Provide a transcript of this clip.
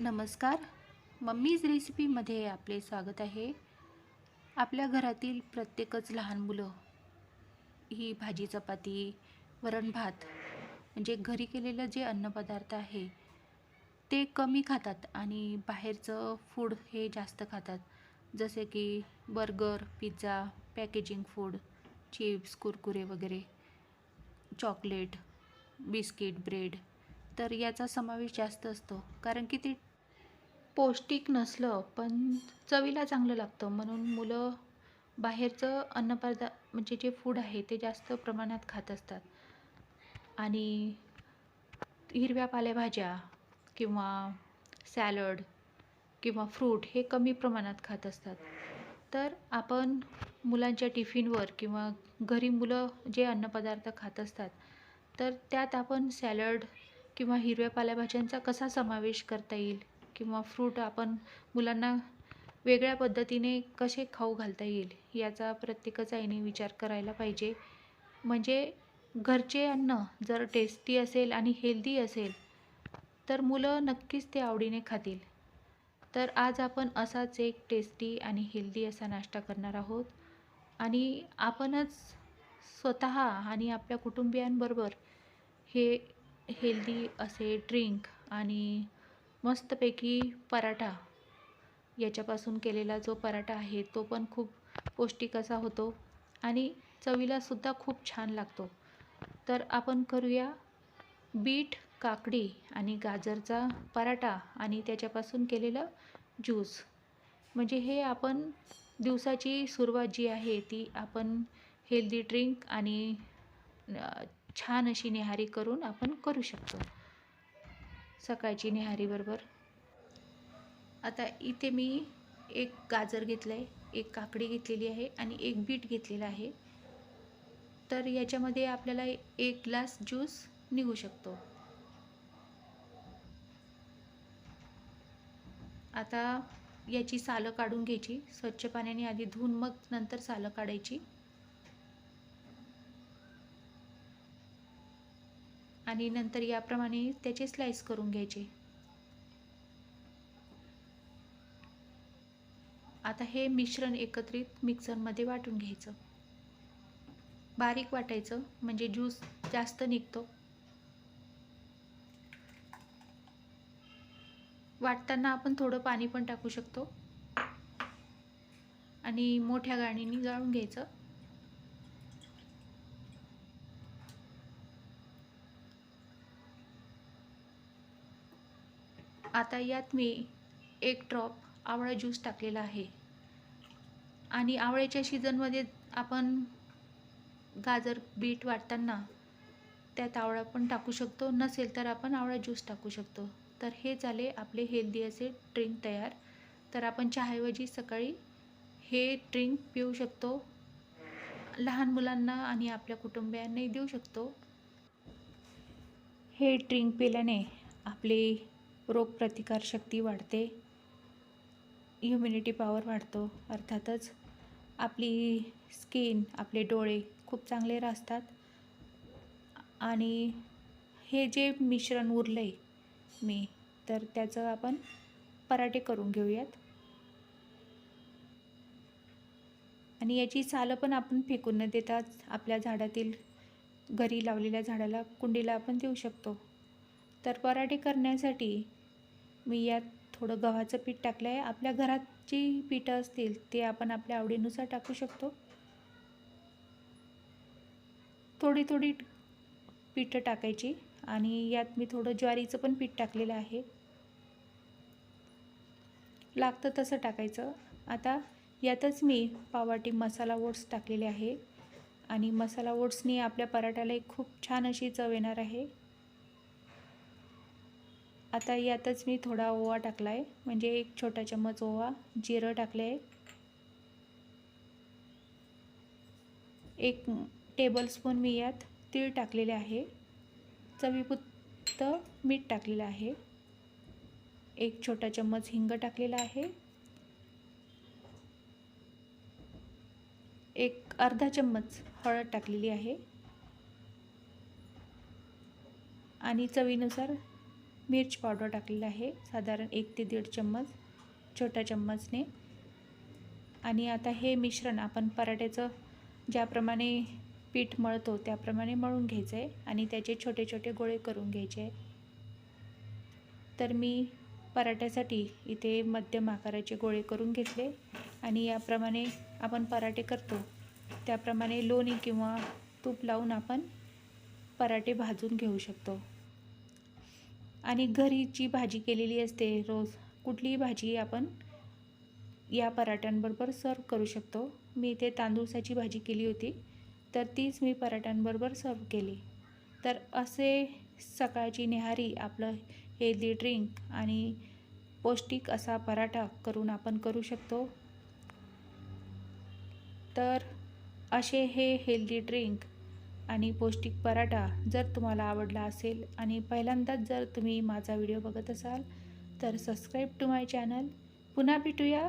नमस्कार. मम्मीज रेसिपीमध्ये आपले स्वागत आहे. आपल्या घरातील प्रत्येकच लहान मुलं ही भाजी चपाती वरण भात म्हणजे घरी केलेलं जे अन्नपदार्थ आहे ते कमी खातात आणि बाहेरचं फूड हे जास्त खातात. जसे की burger pizza packaging food chips Kurkure वगैरे चॉकलेट बिस्किट ब्रेड तर याचा समावेश जास्त असतो. कारण की ते पौष्टिक नसलं पण चवीला चांगलं लागतं. म्हणून मुलं बाहेरचं अन्नपदा म्हणजे जे फूड आहे ते जास्त प्रमाणात खात असतात. आणि हिरव्या पालेभाज्या किंवा सॅलड किंवा फ्रूट हे कमी प्रमाणात खात असतात. तर आपण मुलांच्या टिफिनवर किंवा घरी मुलं जे अन्नपदार्थ खात असतात तर त्यात आपण सॅलड किंवा हिरव्या पालेभाज्यांचा कसा समावेश करता येईल? किंवा फ्रूट आपण मुलांना वेगळ्या पद्धतीने कसे खाऊ घालता येईल याचा प्रत्येकाचा आईने विचार करायला पाहिजे. म्हणजे घरचे अन्न जर टेस्टी असेल आणि हेल्दी असेल तर मुलं नक्कीच ते आवडीने खातील. तर आज आपण असाच एक टेस्टी आणि हेल्दी असा नाश्ता करणार आहोत. आणि आपणच स्वतः आणि आपल्या कुटुंबियांबरोबर हे हेल्दी असे ड्रिंक आणि मस्तपैकी पराठा याच्यापासून केलेला जो पराठा आहे तो पण खूप पौष्टिक असा होतो आणि चवीलासुद्धा खूप छान लागतो. तर आपण करूया बीट काकडी आणि गाजरचा पराठा आणि त्याच्यापासून केलेलं ज्यूस. म्हणजे हे आपण दिवसाची सुरुवात जी आहे ती आपण हेल्दी ड्रिंक आणि छान अशी निहारी करून आपण करू शकतो. सकाळची निहारीबरोबर आता इथे मी एक गाजर घेतलं आहे एक काकडी घेतलेली आहे आणि एक बीट घेतलेलं आहे. तर याच्यामध्ये आपल्याला एक ग्लास ज्यूस निघू शकतो. आता याची सालं काढून घ्यायची. स्वच्छ पाण्याने आधी धुवून मग नंतर सालं काढायची. आणि नंतर याप्रमाणे त्याचे स्लाइस करून घ्यायचे. आता हे मिश्रण एकत्रित मिक्सरमध्ये वाटून घ्यायचं. बारीक वाटायचं म्हणजे ज्यूस जास्त निघतो. वाटताना आपण थोडं पाणी पण टाकू शकतो. आणि मोठ्या गाणीने गाळून घ्यायचं. आता यात मी एक ड्रॉप आवळा ज्यूस टाकलेला आहे. आणि आवळ्याच्या सीझनमध्ये आपण गाजर बीट वाटताना त्यात आवळा पण टाकू शकतो. नसेल तर आपण आवळा ज्यूस टाकू शकतो. तर हे झाले आपले हेल्दी असे ड्रिंक तयार. तर आपण चहाऐवजी सकाळी हे ड्रिंक पिऊ शकतो. लहान मुलांना आणि आपल्या कुटुंबियांनाही देऊ शकतो. हे ड्रिंक पिल्याने आपली रोगप्रतिकारशक्ती वाढते. इम्युनिटी पॉवर वाढतो. अर्थातच आपली स्किन आपले डोळे खूप चांगले राहतात आणि हे जे मिश्रण उरलं आहे मी तर त्याचं आपण पराठे करून घेऊयात. आणि याची सालं पण आपण फेकून न देताच आपल्या झाडातील घरी लावलेल्या झाडाला कुंडीला आपण देऊ शकतो. तर पराठे करण्यासाठी मी यात थोडं गव्हाचं पीठ टाकलं आहे. आपल्या घरात जी पीठं असतील ते आपण आपल्या आवडीनुसार टाकू शकतो. थोडी थोडी पीठं टाकायची आणि यात मी थोडं ज्वारीचं पण पीठ टाकलेलं आहे. लागतं तसं टाकायचं. आता यातच मी पावाटी मसाला ओट्स टाकलेले आहे. आणि मसाला ओट्सनी आपल्या पराठ्याला एक खूप छान अशी चव येणार आहे. आता यातच मी थोडा ओवा टाकला आहे म्हणजे एक छोटा चम्मच ओवा जिरं टाकले आहे एक टेबलस्पून मी यात तीळ टाकलेले आहे. चवीपुत्त मीठ टाकलेलं आहे. एक छोटा चम्मच हिंग टाकलेला आहे. एक अर्धा चम्मच हळद टाकलेली आहे. आणि चवीनुसार मिर्च पावडर टाकलेलं आहे. साधारण एक ते दीड चम्मच छोट्या चम्मचने. आणि आता हे मिश्रण आपण पराठ्याचं ज्याप्रमाणे पीठ मळतो त्याप्रमाणे मळून घ्यायचं आहे आणि त्याचे छोटे छोटे गोळे करून घ्यायचे. आहे तर मी पराठ्यासाठी इथे मध्यम आकाराचे गोळे करून घेतले आणि याप्रमाणे आपण पराठे करतो. त्याप्रमाणे लोणी किंवा तूप लावून आपण पराठे भाजून घेऊ शकतो. आणि घरी जी भाजी केलेली असते रोज कुठलीही भाजी आपण या पराठ्यांबरोबर सर्व करू शकतो. मी इथे तांदूळसाची भाजी केली होती तर तीच मी पराठ्यांबरोबर सर्व केली. तर असे सकाळची निहारी आपलं हेल्दी ड्रिंक आणि पौष्टिक असा पराठा करून आपण करू शकतो. तर असे हे हेल्दी ड्रिंक आणि पौष्टिक पराठा जर तुम्हाला आवडला असेल आणि पहिल्यांदाच जर तुम्ही माझा व्हिडिओ बघत असाल तर सबस्क्राईब टू माय चॅनल पुन्हा भेटूया.